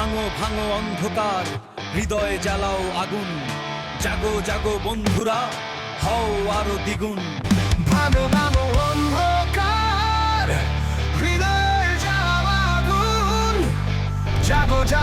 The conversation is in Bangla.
ভাঙো ভাঙো অন্ধকার, হৃদয়ে জ্বালাও আগুন। জাগো জাগো বন্ধুরা, হও আরও দ্বিগুণ। ভাঙো ভাঙো অন্ধকার, হৃদয়ে জ্বালাও আগুন। জাগো জাগো